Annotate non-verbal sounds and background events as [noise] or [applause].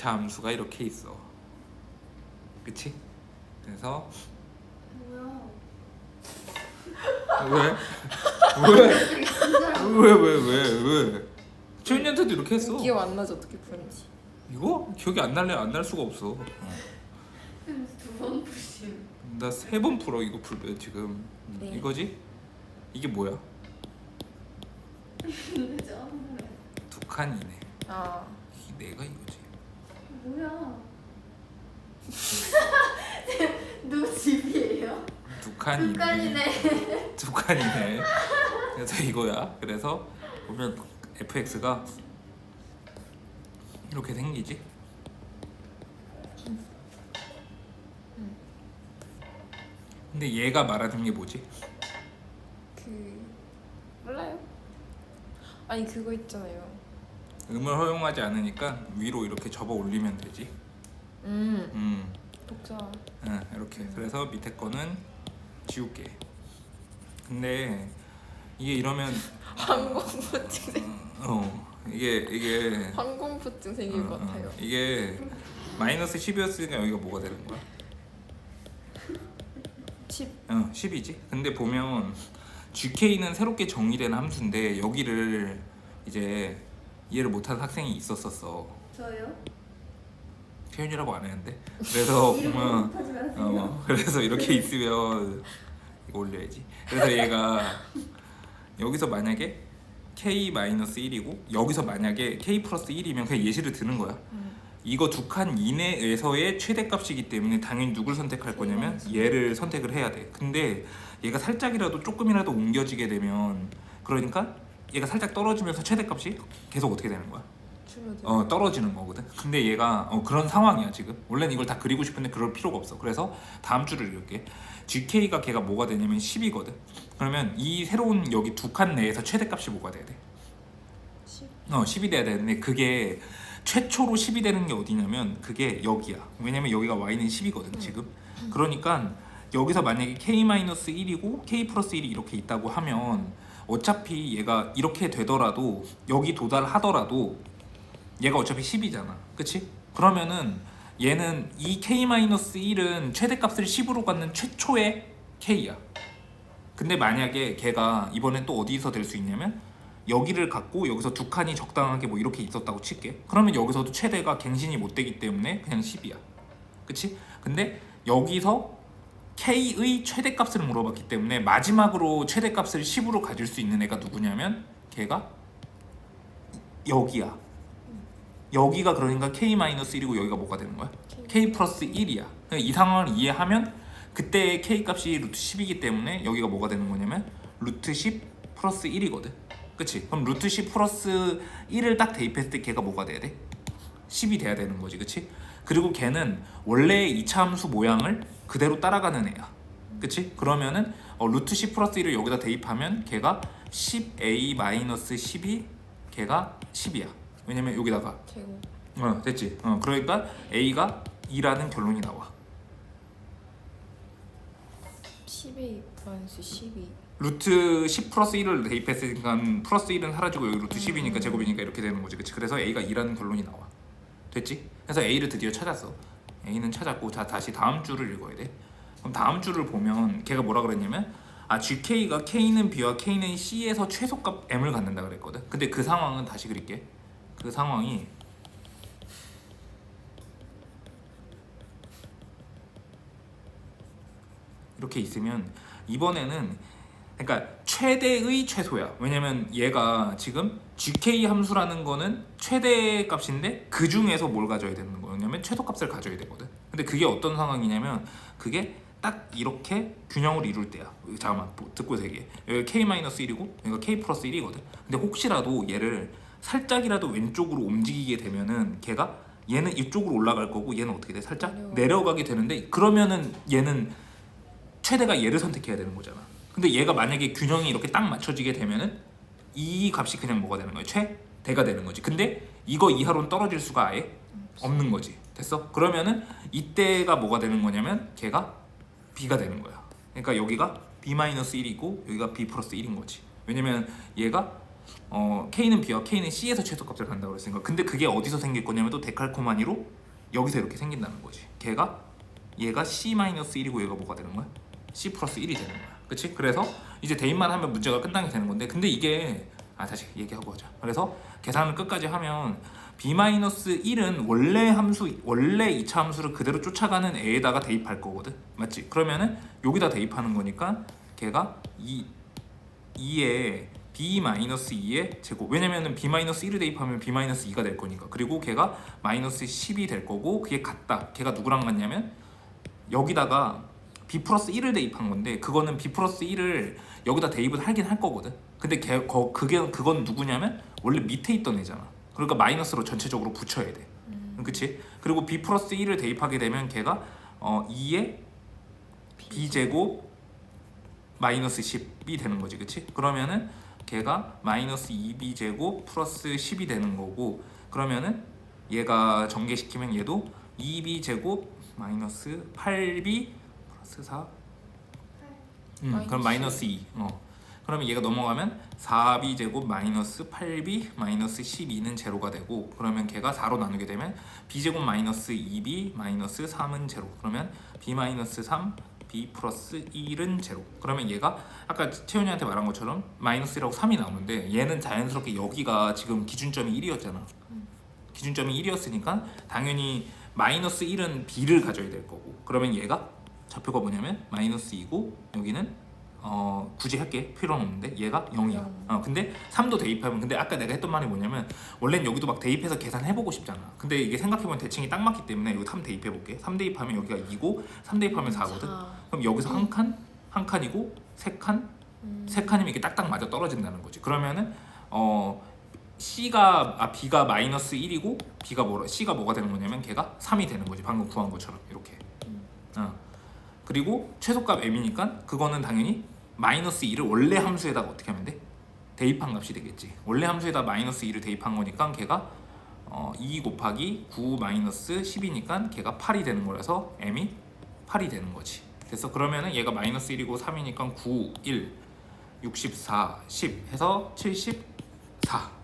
2차 함수가 이렇게 있어. 그치? 그래서 뭐야? 왜? 왜? 왜? 왜? 왜? 왜? 최윤이한테도 이렇게 했어. 기억 안 나죠 어떻게 푸는지. 이거 기억이 안 날래 안날 수가 없어. 두번 푸심. 나세 번 풀어 이거 풀면 지금 네. 이거지? 이게 뭐야? 도대체 어느 거야? 두 칸이네. 아이 내가 이거지. 뭐야? [laughs] 누구 집이에요? 두 칸이네. 습관이네. 두 칸이네. 그래서 이거야. 그래서 보면 fx가 이렇게 생기지. 근데 얘가 말하는 게 뭐지? 그 몰라요. 아니 그거 있잖아요. 음을 허용하지 않으니까 위로 이렇게 접어 올리면 되지. 음 음, 독자. 응, 이렇게. 그래서 밑에 거는 지울게. 근데 이게 이러면 [laughs] 항공부증 생 어 이게 이게 것 어, 어, 같아요. 이게 마이너스 10이었으니까 여기가 뭐가 되는 거야? 10 어, 10이지. 근데 보면 GK는 새롭게 정의된 함수인데 여기를 이제 이해를 못한 학생이 있었었어. 저요? 표현이라고 안 했는데. 그래서 [laughs] 보면. 어, 그래서 이렇게 있으면 이거 올려야지. 그래서 얘가 여기서 만약에 k 1이고 여기서 만약에 k 플러스 1이면 그냥 예시를 드는 거야. 음. 이거 두 칸 이내에서의 최대값이기 때문에 당연히 누굴 선택할 거냐면 얘를 선택을 해야 돼. 근데 얘가 살짝이라도 조금이라도 옮겨지게 되면 그러니까 얘가 살짝 떨어지면서 최대값이 계속 어떻게 되는 거야? 줄어들. 어 떨어지는 거거든. 근데 얘가 어, 그런 상황이야 지금. 원래는 이걸 다 그리고 싶은데 그럴 필요가 없어. 그래서 다음 줄을 이렇게 GK가 걔가 뭐가 되냐면 10이거든. 그러면 이 새로운 여기 두 칸 내에서 최대값이 뭐가 돼야 돼? 10. 어 10이 돼야 되는데 그게 최초로 10이 되는 게 어디냐면 그게 여기야. 왜냐면 여기가 y는 10이거든 지금. 그러니까 여기서 만약에 k-1이고 k 플러스 1이 이렇게 있다고 하면 어차피 얘가 이렇게 되더라도 여기 도달하더라도 얘가 어차피 10이잖아. 그치? 그러면은 얘는 이 k-1은 최대값을 10으로 갖는 최초의 k야. 근데 만약에 걔가 이번엔 또 어디서 될 수 있냐면 여기를 갖고 여기서 두 칸이 적당하게 뭐 이렇게 있었다고 칠게. 그러면 여기서도 최대가 갱신이 못 되기 때문에 그냥 10이야. 그치? 근데 여기서 K의 최대값을 물어봤기 때문에 마지막으로 최대값을 10으로 가질 수 있는 애가 누구냐면 걔가 여기야. 여기가 그러니까 K-1이고 여기가 뭐가 되는 거야? K 플러스 1이야. 그러니까 이 상황을 이해하면 그때 K 값이 루트 10이기 때문에 여기가 뭐가 되는 거냐면 루트 10 플러스 1이거든. 그치? 그럼 루트 10 플러스 1을 딱 대입했을 때 걔가 뭐가 돼야 돼? 10이 돼야 되는 거지. 그치? 그리고 걔는 원래 2차 함수 모양을 그대로 따라가는 애야. 그치? 그러면은 어, 루트 10 플러스 1을 여기다 대입하면 걔가 10a 마이너스 10이 걔가 10이야. 왜냐면 여기다가 제곱. 어 됐지. 어 그러니까 a가 2라는 결론이 나와. 10이 마이너스 12. 루트 10 플러스 1을 대입했으니까 플러스 1은 사라지고 여기 루트 10이니까 제곱이니까 이렇게 되는 거지. 그치? 그래서 a가 2라는 결론이 나와. 됐지? 그래서 a를 드디어 찾았어. A는 찾았고 자 다시 다음 줄을 읽어야 돼. 그럼 다음 줄을 보면 걔가 뭐라 그랬냐면 아 gk가 k는 b와 k는 c에서 최소값 m을 갖는다 그랬거든. 근데 그 상황은 다시 그릴게. 그 상황이 이렇게 있으면 이번에는 그러니까 최대의 최소야. 왜냐면 얘가 지금 GK 함수라는 거는 최대 값인데 그 중에서 뭘 가져야 되는 거 냐면 최소 값을 가져야 되거든. 근데 그게 어떤 상황이냐면 그게 딱 이렇게 균형을 이룰 때야. 잠깐만 뭐, 듣고 세게. 여기 K-1이고 여기가 K 플러스 1이거든. 근데 혹시라도 얘를 살짝이라도 왼쪽으로 움직이게 되면은 걔가 얘는 이쪽으로 올라갈 거고 얘는 어떻게 돼? 살짝 내려가. 내려가게 되는데 그러면은 얘는 최대가 얘를 선택해야 되는 거잖아. 근데 얘가 만약에 균형이 이렇게 딱 맞춰지게 되면은 이 값이 그냥 뭐가 되는 거야? 최대가 되는 거지. 근데 이거 이하로는 떨어질 수가 아예 없는 거지. 됐어? 그러면은 이때가 뭐가 되는 거냐면 걔가 b가 되는 거야. 그러니까 여기가 b-1이고 여기가 b 플러스 1인 거지. 왜냐면 얘가 어 K는 B와 K는 C에서 최소값을 간다고 그랬으니까 근데 그게 어디서 생길 거냐면 또 데칼코마니로 여기서 이렇게 생긴다는 거지 걔가 얘가 C-1이고 얘가 뭐가 되는 거야? C 플러스 1이 되는 거야 그치? 그래서 이제 대입만 하면 문제가 끝나게 되는 건데 근데 이게 아 다시 얘기하고 하자 그래서 계산을 끝까지 하면 B-1은 원래 함수 원래 2차 함수를 그대로 쫓아가는 애에다가 대입할 거거든. 맞지? 그러면은 여기다 대입하는 거니까 걔가 이 2에 b-2의 제곱. 왜냐면은 b-1을 대입하면 b-2가 될 거니까. 그리고 걔가 마이너스 10이 될 거고 그게 같다. 걔가 누구랑 같냐면 여기다가 b 플러스 1을 대입한 건데 그거는 b 플러스 1을 여기다 대입을 하긴 할 거거든. 근데 걔, 거, 그게, 그건 누구냐면 원래 밑에 있던 애잖아 그러니까 마이너스로 전체적으로 붙여야 돼 그치? 그리고 b 플러스 1을 대입하게 되면 걔가 어, 2의 b제곱 마이너스 10이 되는 거지 그치? 그러면은 걔가 마이너스 2b 제곱 플러스 10이 되는 거고 그러면은 얘가 전개시키면 얘도 2b 제곱 마이너스 8b 플러스 4 음, 그럼 마이너스 2 어. 그러면 얘가 넘어가면 4b 제곱 마이너스 8b 마이너스 12는 제로가 되고 그러면 걔가 4로 나누게 되면 b 제곱 마이너스 2b 마이너스 3은 제로. 그러면 b 마이너스 3 b 플러스 1은 제로. 그러면 얘가 아까 채윤이한테 말한 것처럼 마이너스라고 3이 나오는데 얘는 자연스럽게 여기가 지금 기준점이 1이었잖아. 기준점이 1이었으니까 당연히 마이너스 1은 b를 가져야 될 거고. 그러면 얘가 좌표가 뭐냐면 마이너스 2고 여기는 어 굳이 할게 필요는 없는데 얘가 0이야 영. 어 근데 3도 대입하면 근데 아까 내가 했던 말이 뭐냐면 원래는 여기도 막 대입해서 계산해보고 싶잖아 근데 이게 생각해보면 대칭이 딱 맞기 때문에 여기 3 대입해볼게 3 대입하면 여기가 2고 3 대입하면 4거든 자, 그럼 여기서 한 칸, 한 칸이고 세 칸, 음, 세 칸이면 이게 딱딱 맞아 떨어진다는 거지. 그러면은 어 C가 아 B가 마이너스 1이고 B가 뭐라 C가 뭐가 되는 거냐면 걔가 3이 되는 거지. 방금 구한 것처럼 이렇게. 음. 어. 그리고 최소값 m이니까 그거는 당연히 마이너스 2를 원래 함수에다가 어떻게 하면 돼? 대입한 값이 되겠지. 원래 함수에다 마이너스 2를 대입한 거니까 걔가 어, 2 곱하기 9 마이너스 10이니까 걔가 8이 되는 거라서 m이 8이 되는 거지. 됐어. 그러면은 얘가 마이너스 1이고 3이니까 9, 1, 64, 10 해서 74